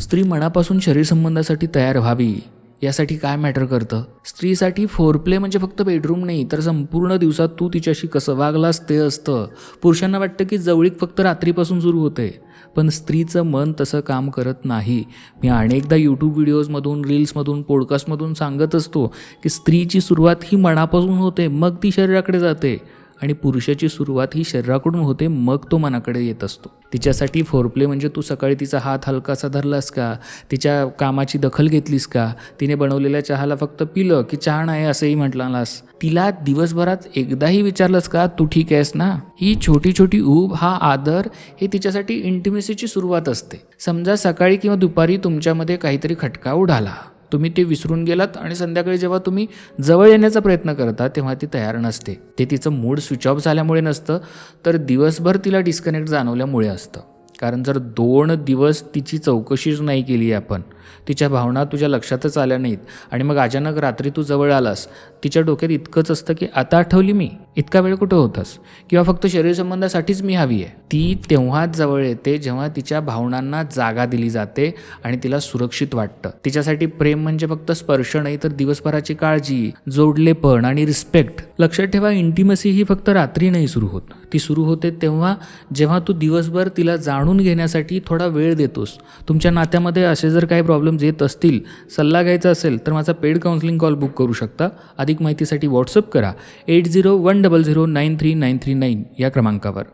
स्त्री मनापासून शरीर संबंधासाठी तयार व्हावी यासाठी काय मॅटर करतं? स्त्रीसाठी फोरप्ले म्हणजे फक्त बेडरूम नाही तर संपूर्ण दिवसात तू तिच्याशी कसं वागलास ते असतं. पुरुषांना वाटतं की जवळीक फक्त रात्रीपासून सुरू होते. पण स्त्रीचं मन तसं काम करत नाही. मी अनेकदा यूट्यूब व्हिडिओजमधून रील्समधून पॉडकास्टमधून सांगत असतो की स्त्रीची सुरुवात ही मनापासून होते मग ती शरीराकडे जाते. आणि पुरुषाची सुरुवात ही शरीराकडून होते मग तो मनाकडे येत असतो. तिच्यासाठी फोरप्ले म्हणजे तू सकाळी तिचा हात हलकासा धरलास का? तिच्या कामाची दखल घेतलीस का? तिने बनवलेल्या चहाला फक्त पिलं की चहा नाही असंही म्हटलास. तिला दिवसभरात एकदाही विचारलंस का तू ठीक आहेस ना? ही छोटी छोटी ऊब हा आदर हे तिच्यासाठी इंटिमेसीची सुरुवात असते. समजा सकाळी किंवा दुपारी तुमच्यामध्ये काहीतरी खटका उडाला. तुम्ही ते विसरून गेलात आणि संध्याकाळी जेव्हा तुम्ही जवळ येण्याचा प्रयत्न करता तेव्हा ती तयार नसते. ते तिचं मूड स्विच ऑफ झाल्यामुळे नसतं तर दिवसभर तिला डिस्कनेक्ट जाणवल्यामुळे असतं. कारण जर दोन दिवस तिची चौकशीच नाही केली आपण तिच्या भावना तुझ्या लक्षातच आल्या नाहीत. आणि मग अचानक रात्री तू जवळ आलास. तिच्या डोक्यात इतकंच असतं की आता आठवली मी? इतका वेळ कुठं होतास? किंवा फक्त शरीर संबंधासाठीच मी हवी आहे? ती तेव्हाच जवळ येते जेव्हा तिच्या भावनांना जागा दिली जाते आणि तिला सुरक्षित वाटतं. तिच्यासाठी प्रेम म्हणजे फक्त स्पर्श नाही तर दिवसभराची काळजी जोडलेपण आणि रिस्पेक्ट. लक्षात ठेवा इंटिमसी ही फक्त रात्री नाही सुरू होत. ती सुरू होते तेव्हा जेव्हा तू दिवसभर तिला जाणून घेण्यासाठी थोडा वेळ देतोस. तुमच्या नात्यामध्ये असे जर काही प्रॉब्लेम प्रॉब्लेम्स येत असतील सल्ला घ्यायचा असेल तर माझा पेड काउन्सिलिंग कॉल बुक करू शकता. अधिक माहितीसाठी व्हॉट्सअप करा. Eight zero one double zero nine three nine three nine या क्रमांकावर.